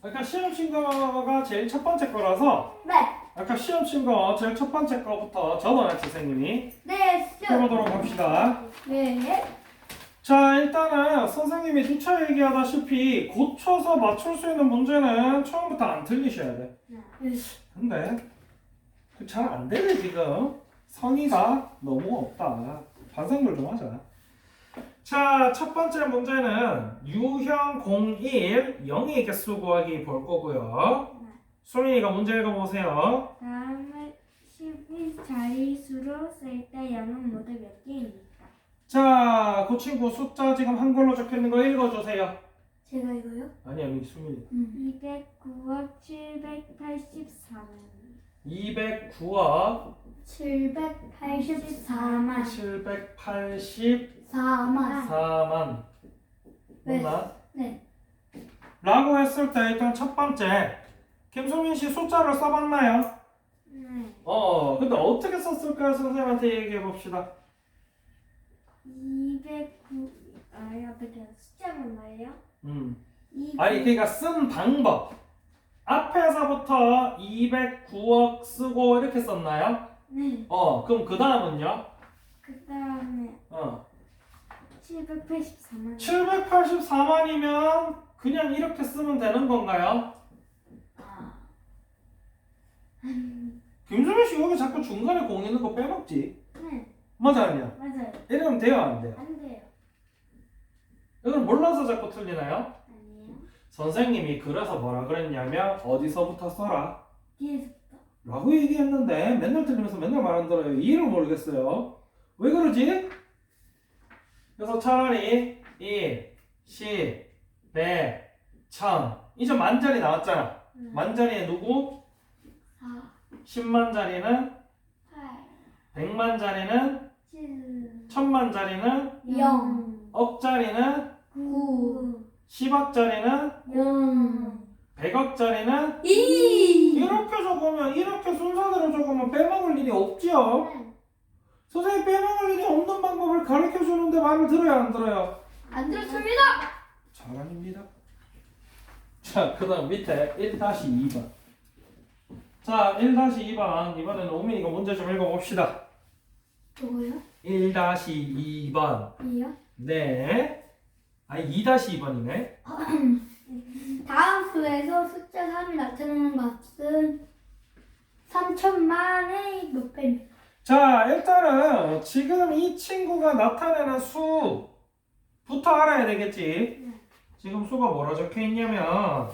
아까 시험 친 거가 제일 첫 번째 거라서 네. 아까 시험 친거 제일 첫 번째 거부터 적어놨지 선생님이 네. 수. 해보도록 합시다. 네. 자 일단은 선생님이 누차 얘기하다시피 고쳐서 맞출 수 있는 문제는 처음부터 안 틀리셔야 돼. 네. 근데 잘 안 되네 지금 성의가 너무 없다. 반성을 좀 하자. 자, 첫 번째 문제는 유형 01 영의에게 수고하기 볼 거고요. 소민이가 문제 읽어보세요. 다음을 11 자릿수로 쓸 때 양은 모두 몇 개입니까? 자, 그 친구 숫자 지금 한글로 적혀 있는 거 읽어주세요. 제가 이거요? 아니, 아니, 수민이. 209억 784만 209억 784만 784만 4만. 맞나? 네. 라고 했을 때 일단 첫 번째 김소민 씨 숫자를 써봤나요? 네. 어, 근데 어떻게 썼을까요? 선생님한테 얘기해 봅시다. 209 아, 어떻게 숫자만 말이요? 음. 2 아니 그러니까 쓴 방법 앞에서부터 209억 쓰고 이렇게 썼나요? 네. 어, 그럼 그 다음은요? 그 다음에 어, 784만 784만이면 그냥 이렇게 쓰면 되는 건가요? 김소민 씨 여기 자꾸 중간에 공 있는 거 빼먹지? 네. 맞아 아니야? 맞아요. 이러면 돼요 안 돼요? 안 돼요. 이건 몰라서 자꾸 틀리나요? 아니에요. 선생님이 그래서 뭐라 그랬냐면 어디서부터 써라 뒤에서부터. 라고 얘기했는데 맨날 틀리면서 맨날 말 안 들어요 이해를 모르겠어요 왜 그러지? 그래서 차라리 1, 10, 100, 1000 이제 만자리 나왔잖아 네. 만자리에 누구? 4 10만 자리는 8 100만 자리는 7 1000만 자리는 영. 억짜리는 9 10억짜리는 0 100억짜리는 이. 이렇게 적으면 이렇게 순서대로 적으면 빼먹을 일이 없지요. 네. 선생님 빼먹을 일이 없는 방법을 가르쳐 주는데 말을 들어요 안 들어요? 안 들었습니다. 잘합니다. 자 그 다음 밑에 1-2번. 자 1-2번 이번에는 오민이가 문제 좀 읽어봅시다. 뭐요? 1-2번. 이요? 네. 아니 2-2번이네. 다음 수에서 숫자 3이 나타나는 값은 3천만의 몇 배입니다. 자, 일단은 지금 이 친구가 나타내는 수부터 알아야 되겠지. 지금 수가 뭐라 적혀 있냐면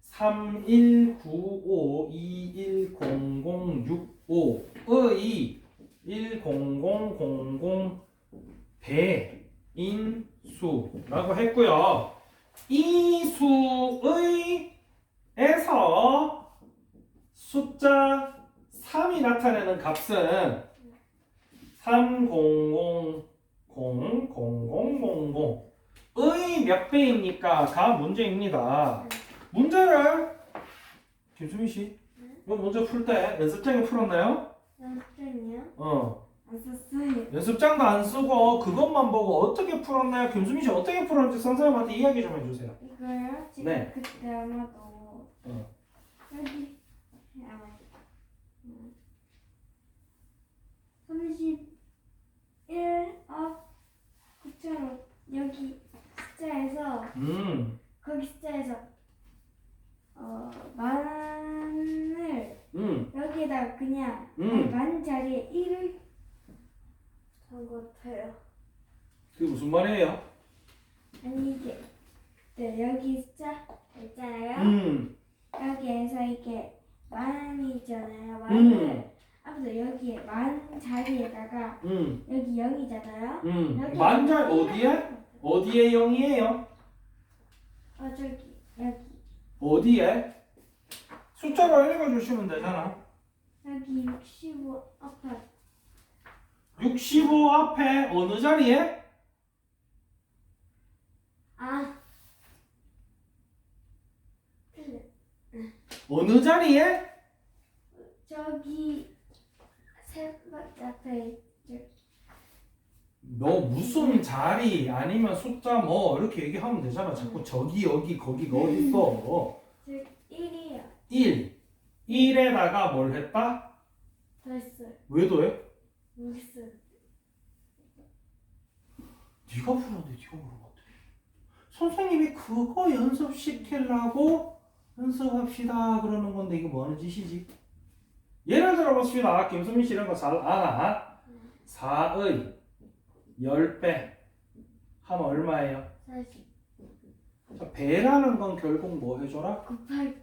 3, 1, 9, 5, 2, 1, 0, 몇 배입니까? 가 문제입니다. 문제를 김수민 씨, 이거 문제 풀 때 연습장에 풀었나요? 연습장이요? 어. 안 썼어요. 연습장도 안 쓰고 그것만 보고 어떻게 풀었나요? 김수민 씨 어떻게 풀었는지 선생님한테 이야기 좀 해주세요. 이거요? 지금 네. 그때 아마도 어. 여기 아마 음, 31억 9천 여기 숫자에서 음, 거기 숫자에서 어 만을 음, 여기에다 그냥 음. 만 자리에 1을 한것 같아요. 그게 무슨 말이에요? 아니 이게 네, 여기 숫자 있잖아요. 음, 여기에서 이게 만이잖아요. 만을 음. 아무튼 여기에 만 자리에다가 음, 여기 0이잖아요. 음. 만자 어디에? 어디에 0이에요? 어 저기 여기 어디에? 숫자로 읽어주시면 되잖아. 여기 65 앞에 65 앞에 어느 자리에? 아 틀려. 어느 자리에? 저기 세 번째 앞에 뭐 무슨 자리 아니면 숫자 뭐 이렇게 얘기하면 되잖아. 자꾸 저기 여기 거기가 어디 있어? 즉 1이요. 1. 1에다가 뭘 했다? 더했어요. 왜 더해? 모르겠어요. 네가 풀었는데 네가 어떡해? 선생님이 그거 연습시키려고 연습합시다 그러는 건데 이거 뭐 하는 짓이지? 예를 들어봅시다. 김수민 씨 이런 거잘 아나? 4의 10배 하면 얼마예요? 40. 자, 배라는 건 결국 뭐 해줘라? 곱하기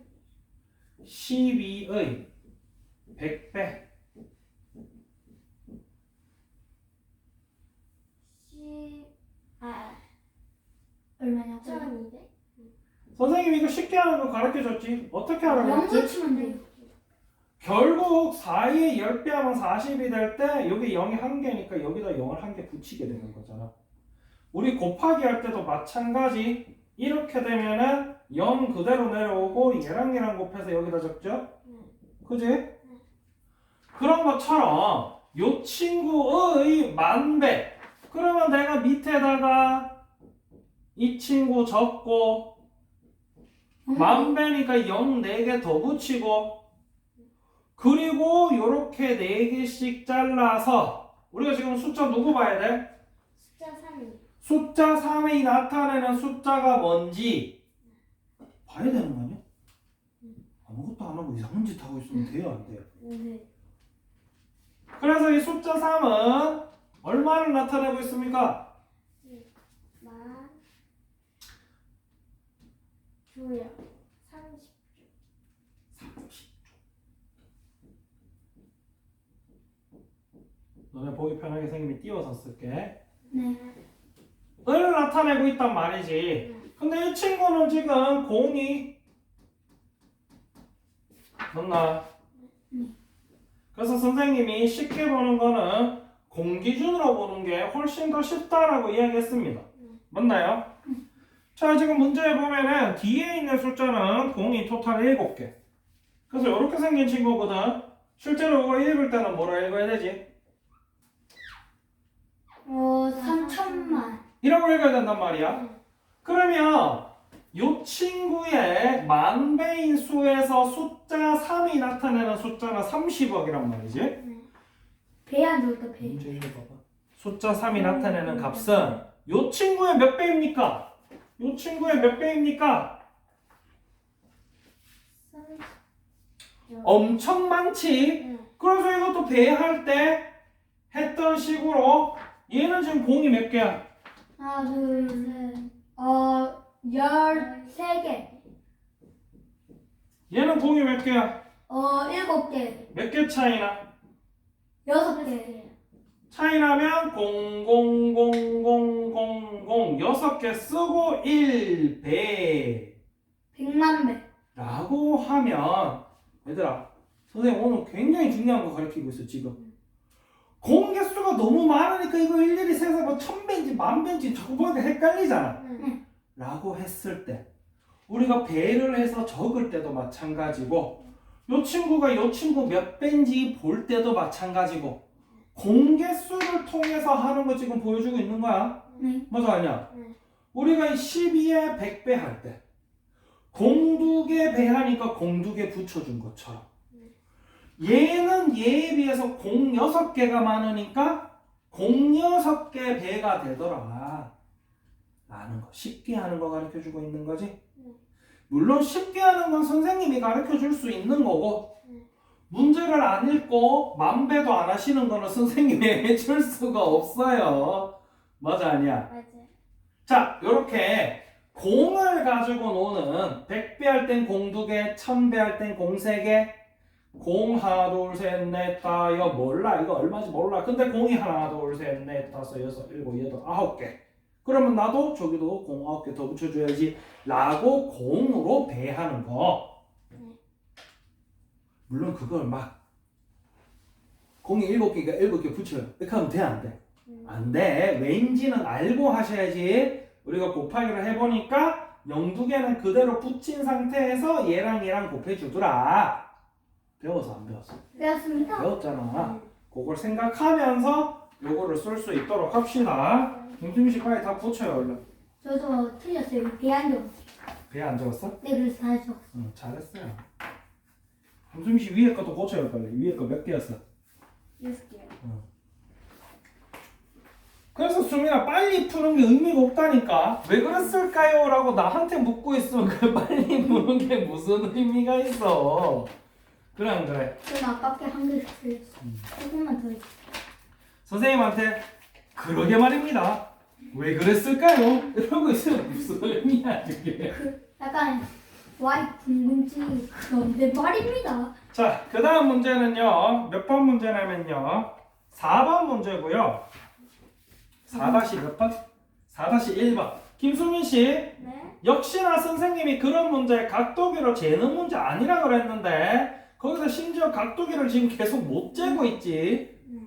12의 100배 10. 아, 얼마냐고? 1200? 선생님 이거 쉽게 하는 거 가르쳐줬지? 어떻게 하라고 영 했지? 붙이면 돼요. 결국 4의 10배 하면 40이 될 때 여기 0이 한 개니까 여기다 0을 한개 붙이게 되는 거잖아. 우리 곱하기 할 때도 마찬가지. 이렇게 되면은 0 그대로 내려오고 얘랑 얘랑 곱해서 여기다 적죠? 그지? 그런 것처럼 요 친구의 만배. 그러면 내가 밑에다가 이 친구 적고 만배니까 0 4개 더 붙이고 그리고 요렇게 4개씩 잘라서 우리가 지금 숫자 누구 봐야 돼? 숫자 3이. 숫자 3이 나타내는 숫자가 뭔지 봐야 되는 거 아니야? 아무것도 안 하고 이상한 짓 하고 있으면 돼요 안 돼요? 네. 그래서 이 숫자 3은 얼마를 나타내고 있습니까? 만. 조요. 30. 너네 보기 편하게 선생님이 띄워서 쓸게 네. 을 나타내고 있단 말이지 근데 이 친구는 지금 공이 맞나? 그래서 선생님이 쉽게 보는 거는 공 기준으로 보는 게 훨씬 더 쉽다라고 이야기했습니다. 맞나요? 자 지금 문제에 보면은 뒤에 있는 숫자는 공이 토탈 7개. 그래서 이렇게 생긴 친구거든. 실제로 이거 읽을 때는 뭐라 읽어야 되지? 어, 3천만. 이라고 읽어야 된단 말이야. 그러면 이 친구의 만배인 수에서 숫자 3이 나타내는 숫자가 30억이란 말이지. 배안 좋을까, 배. 문제 읽어봐봐. 숫자 3이 나타내는 값은 이 친구의 몇 배입니까? 이 친구의 몇 배입니까? 30. 엄청 많지. 응. 그래서 이것도 배할 때 했던 식으로 얘는 지금 공이 몇 개야? 하나, 둘, 셋. 어, 열세 개. 얘는 공이 몇 개야? 어, 일곱 개. 몇 개 차이나? 여섯 개. 차이 나면 0000000 여섯 개 쓰고 1배 백만 배. 라고 하면 얘들아 선생님 오늘 굉장히 중요한 거 가르치고 있어 지금 공개수가 너무 많으니까 이거 일일이 세서 뭐 천배인지 만배인지 보니까 헷갈리잖아 응. 라고 했을 때 우리가 배를 해서 적을 때도 마찬가지고 요 친구가 요 친구 몇 배인지 볼 때도 마찬가지고 공개수를 통해서 하는 거 지금 보여주고 있는 거야 네. 맞아 아니야? 네. 우리가 이 12에 100배 할 때 공두개 배하니까 공두개 붙여준 것처럼 얘는 얘에 비해서 공 6개가 많으니까 공 6개 배가 되더라. 라는 거. 쉽게 하는 거 가르쳐 주고 있는 거지? 물론 쉽게 하는 건 선생님이 가르쳐 줄 수 있는 거고 문제를 안 읽고 만배도 안 하시는 거는 선생님이 해줄 수가 없어요. 맞아 아니야. 자, 요렇게 공을 가지고 노는 100배 할 땐 공 2개, 1000배 할 땐 공 3개, 공 하나, 둘, 셋, 넷, 다, 여 몰라. 이거 얼마인지 몰라. 근데 공이 하나, 둘, 셋, 넷, 다섯, 여섯, 일곱, 여덟, 아홉 개. 그러면 나도 저기도 공 아홉 개 더 붙여줘야지. 라고 공으로 배하는 거. 물론 그걸 막 공이 일곱 개니까 일곱 개 붙여요. 이렇게 하면 돼, 안 돼? 안 돼. 왠지는 알고 하셔야지. 우리가 곱하기를 해보니까 0두개는 그대로 붙인 상태에서 얘랑 얘랑 곱해주더라. 배워서 안 배웠어? 배웠습니다. 배웠잖아. 그걸 생각하면서 요거를 쓸 수 있도록 합시다. 김수민 씨 빨리 다 고쳐요 얼른. 저도 틀렸어요. 배안 적었어요. 배안 적었어? 네, 그래서 다 적었어요. 응 잘했어요. 김수민 씨 위에 것도 고쳐요 빨리. 위에 거 몇 개였어? 여섯 개요. 그래서 수민아 빨리 푸는 게 의미가 없다니까 왜 그랬을까요? 라고 나한테 묻고 있으면 그 빨리 푸는 게 무슨 의미가 있어 그래 안 그래? 저는 아깝게 한 개씩 틀렸어요. 조금만 더. 선생님한테 그러게 말입니다 왜 그랬을까요? 이러고 있으면 무슨 의미야 이게 약간 와이 궁금증이 그런데 말입니다. 자, 그 다음 문제는요. 몇 번 문제냐면요. 4번 문제고요. 4다시 몇 번? 4-1번. 김수민 씨, 네. 역시나 선생님이 그런 문제 각도기로 재는 문제 아니라 그랬는데 거기서 심지어 각도기를 지금 계속 못 재고 있지. 네.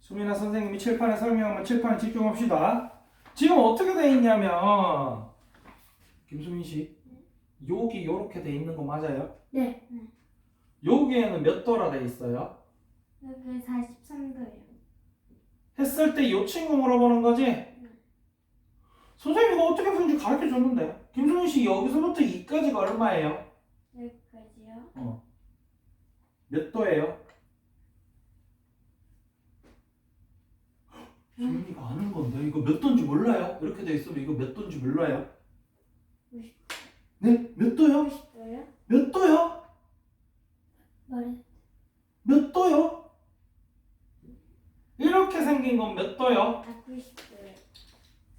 수민아 선생님이 칠판에 설명하면 칠판에 집중합시다. 지금 어떻게 돼 있냐면 김수민 씨 여기 요렇게 돼 있는 거 맞아요? 네. 여기에는 몇 도라 돼 있어요? 여기 43도예요. 했을 때 요 친구 물어보는 거지? 선생님 이거 어떻게 푸는지 가르쳐 줬는데 김수민 씨 여기서부터 2까지가 얼마예요? 여 기까지요. 몇 도예요? 수민이가 아는 건데 이거 몇 도인지 몰라요? 이렇게 돼 있으면 이거 몇 도인지 몰라요? 오십. 네? 몇 도요? 50도요? 몇 도요? 말해. 몇 도요? 이렇게 생긴 건 몇 도요? 아 90도요.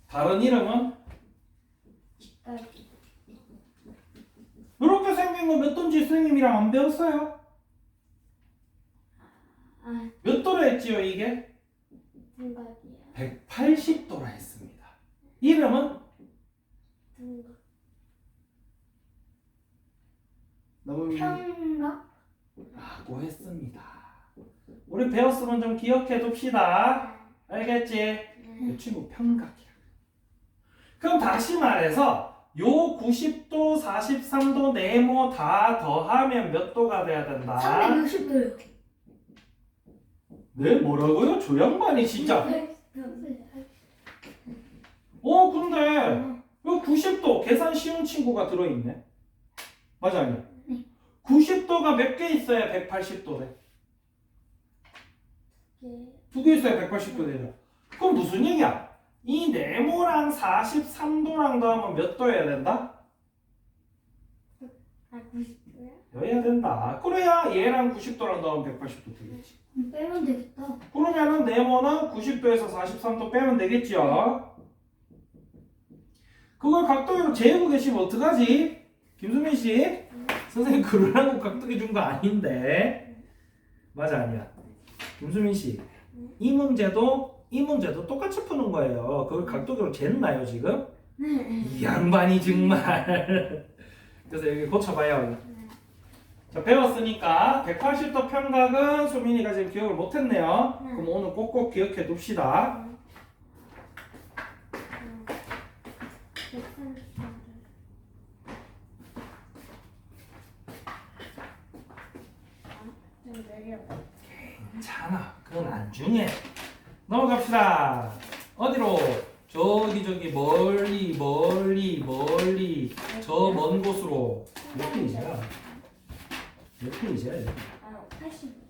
다른 이름은? 이 렇게 생긴 건몇 도인지 선생님이랑 안 배웠어요? 아 몇 도라 했지요 이게? 둥각이요. 180도라 했습니다. 이름은? 너무 평각? 라고 했습니다. 우리 배웠으면 좀 기억해 둡시다. 알겠지? 네. 이 친구 평각이야. 그럼 다시 말해서 요 90도, 43도, 네모 다 더하면 몇 도가 돼야 된다? 360도요. 네 뭐라고요? 저 양반이 진짜. 네. 어 근데 요 90도 계산 쉬운 친구가 들어있네. 맞아 아니야? 네. 90도가 몇 개 있어야 180도래? 네. 두개 있어야 180도 되죠. 그럼 무슨 얘기야? 이 네모랑 43도랑 더하면 몇 도여야 된다? 아 90도요? 여야 된다. 그래야 얘랑 90도랑 더하면 180도 되겠지. 빼면 되겠다. 그러면은 네모는 90도에서 43도 빼면 되겠죠. 그걸 각도기로 재고 계시면 어떡하지? 김수민 씨? 선생님 그러라고 각도기 준 거 아닌데. 맞아 아니야. 김수민 씨. 이 문제도 이 문제도 똑같이 푸는 거예요. 그걸 각도기로 쟀나요 지금? 네. 이 양반이 정말. 그래서 여기 고쳐봐요. 자 배웠으니까 180도 평각은 수민이가 지금 기억을 못했네요. 네. 그럼 오늘 꼭꼭 기억해 둡시다. 괜찮아. 그건 안 중요해. 넘어갑시다. 어디로? 저기 저기 멀리 멀리 멀리 저 먼 곳으로 몇 페이지야? 몇 페이지야? 이거? 아 80.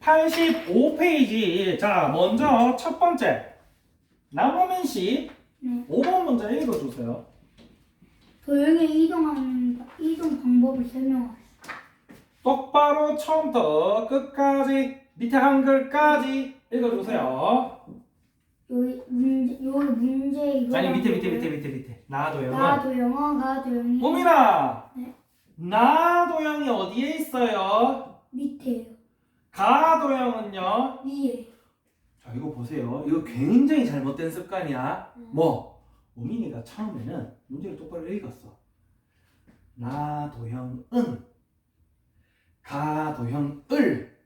85페이지. 자, 먼저 첫 번째. 남호민 씨, 네. 5번 문제 읽어주세요. 도형의 이동하는 이동 방법을 설명하세요. 똑바로 처음부터 끝까지 밑에 한글까지 읽어주세요. 여기 문제 여기 문제 이거 아니 밑에 밑에 밑에 밑에 밑에 나도요. 나도 영어 나도 영이 호민아, 네. 나도형이 어디에 있어요? 밑에요 가도형은요? 위에 자 이거 보세요. 이거 굉장히 잘못된 습관이야. 뭐? 우민이가 처음에는 문제를 똑바로 읽었어. 나도형은 가도형을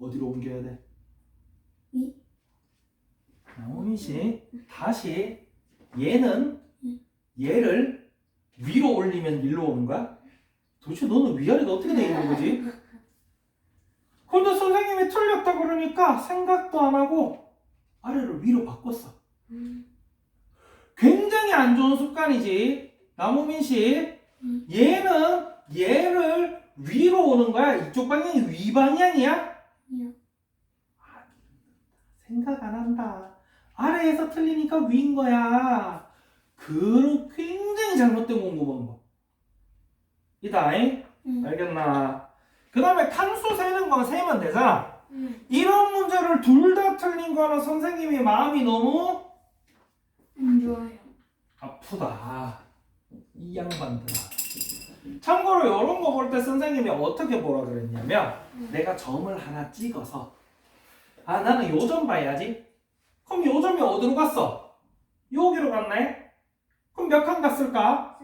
어디로 옮겨야 돼? 우민 씨 다시 얘는 얘를 위로 올리면 일로 오는 거야? 도대체 너는 위아래가 어떻게 돼 있는 거지? 근데 선생님이 틀렸다 그러니까 생각도 안 하고 아래를 위로 바꿨어. 음. 굉장히 안 좋은 습관이지. 나무민 씨. 음. 얘는 얘를 위로 오는 거야. 이쪽 방향이 위 방향이야? 아니요. 생각 안 한다. 아래에서 틀리니까 위인 거야. 그런 굉장히 잘못된 공부 방법. 이다잉? 응. 알겠나? 그 다음에 탄수 세는 건 세면 되잖아. 음. 이런 문제를 둘 다 틀린 거는 선생님이 마음이 너무 안 좋아요. 아프다. 이 양반들아. 참고로 이런 거 볼 때 선생님이 어떻게 보라 그랬냐면 음. 내가 점을 하나 찍어서 아 나는 요점 봐야지. 그럼 요 점이 어디로 갔어? 여기로 갔네. 그럼 몇 칸 갔을까?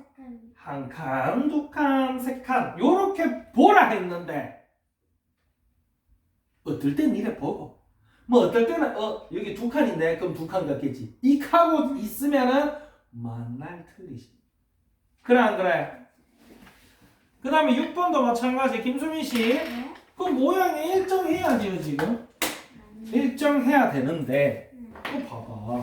한 칸, 두 칸, 세 칸. 요렇게 보라 했는데 어떨 땐 이래 보고 뭐 어떨 때는 어 여기 두 칸인데 그럼 두 칸 같겠지. 이 하고 있으면은 만날 틀리지. 그래 안 그래? 그 다음에 6번도 마찬가지 김수민 씨. 네? 그 모양이 일정해야지요 지금. 일정해야 되는데 음. 또 봐봐.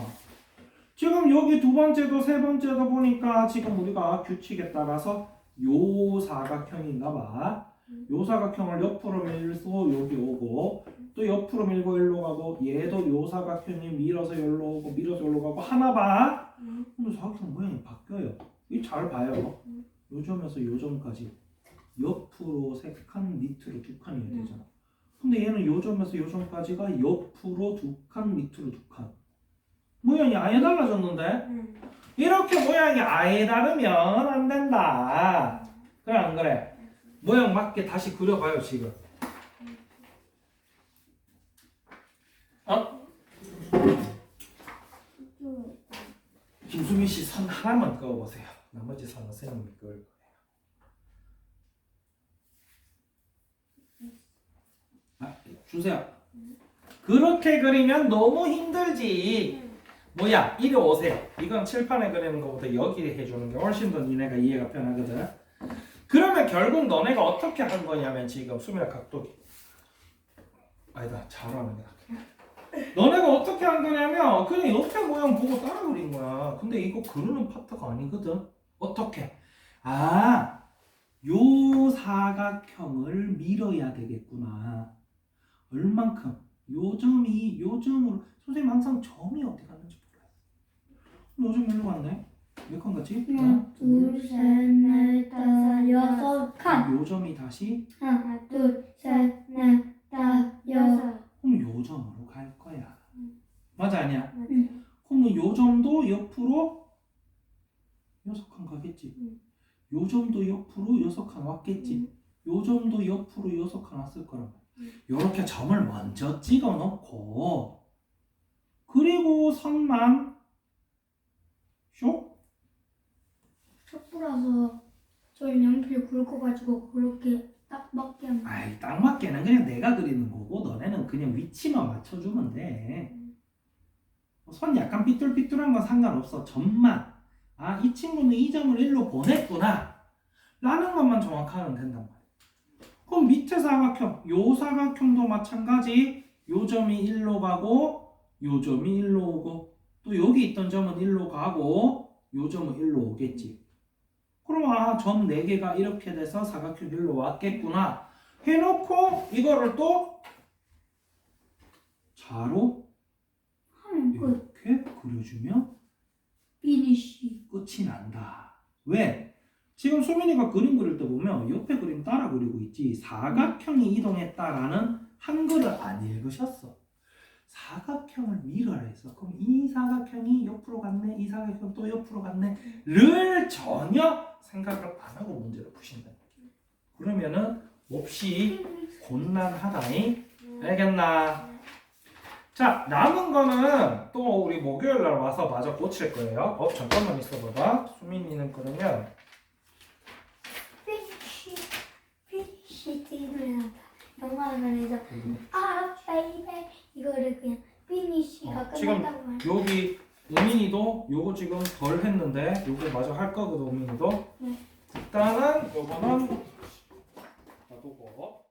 지금 여기 두 번째도 세 번째도 보니까 지금 우리가 규칙에 따라서 요 사각형인가 봐. 요 사각형을 옆으로 밀고 여기 오고 또 옆으로 밀고 일로 가고 얘도 요 사각형이 밀어서 여기로 오고 밀어서 여기로 가고 하나 봐. 음. 그럼 사각형 모양이 바뀌어요. 이 잘 봐요. 요 점에서 요 점까지 옆으로 세 칸, 밑으로 두 칸이어야 되잖아. 근데 얘는 요 점에서 요 점까지가 옆으로 두 칸, 밑으로 두 칸. 모양이 아예 달라졌는데? 음. 이렇게 모양이 아예 다르면 안 된다. 그래 안 그래? 모양 맞게 다시 그려봐요 지금. 어? 김수민 씨 선 하나만 그어보세요. 나머지 선은 선생님이 그을 거예요. 아, 주세요. 그렇게 그리면 너무 힘들지. 음. 뭐야, 이리 오세요. 이건 칠판에 그리는 것보다 여기 해주는 게 훨씬 더 니네가 이해가 편하거든. 그러면 결국 너네가 어떻게 한 거냐면 지금 수미야 각도기. 아니다, 잘하는 게 낫겠다. 너네가 어떻게 한 거냐면 그냥 옆에 모양 보고 따라 그린 거야. 근데 이거 그리는 파트가 아니거든. 어떻게? 아, 요 사각형을 밀어야 되겠구나. 얼만큼? 요 점이 요 점으로 선생님 항상 점이 어디 갔는지 요점 일로 갔네. 몇 칸 갔지? 하나, 둘, 셋, 넷, 다섯, 여섯 칸. 요 점이 다시 하나, 둘, 셋, 넷, 다섯, 여섯. 그럼 요 점으로 갈 거야. 맞아 아니야? 맞아요. 그러면 요 점도 옆으로 여섯 칸 가겠지. 음. 요 점도 옆으로 여섯 칸 왔겠지. 요 점도 옆으로 여섯 칸 왔을 거란 말이야. 요렇게 점을 먼저 찍어 놓고 그리고 선만 촛불라서 저희 연필 굵어가지고 그렇게 딱 맞게 하면 아이 딱 맞게는 그냥 내가 그리는 거고 너네는 그냥 위치만 맞춰주면 돼. 선 약간 삐뚤삐뚤한 건 상관없어. 점만 아 이 친구는 이 점을 일로 보냈구나 라는 것만 정확하면 된단 말이야. 그럼 밑에 사각형 요 사각형도 마찬가지 요 점이 일로 가고 요 점이 일로 오고 또 여기 있던 점은 일로 가고 요 점은 일로 오겠지. 그럼 아 점 4개가 이렇게 돼서 사각형 일로 왔겠구나 해놓고 이거를 또 자로 하면 끝. 이렇게 그려주면 피니쉬. 끝이 난다. 왜? 지금 수민이가 그림 그릴 때 보면 옆에 그림 따라 그리고 있지 사각형이 이동했다라는 한글을 안 읽으셨어. 사각형을 밀어라 했어. 그럼 이 사각형이 옆으로 갔네, 이 사각형 또 옆으로 갔네,를 전혀 생각을 안 하고 문제를 푸신다. 그러면은 몹시 곤란하다니 알겠나? 자 남은 거는 또 우리 목요일 날 와서 마저 고칠 거예요. 어 잠깐만 있어봐봐. 수민이는 그러면 한다. 영화관에서 아, 베이베 이거를 그냥 피니쉬가 어, 지금 끝났다고 말. 여기 우민이도 요거 지금 덜 했는데 요거 마저 할 거거든 그 우민이도. 네. 일단은 요거는 놔두고.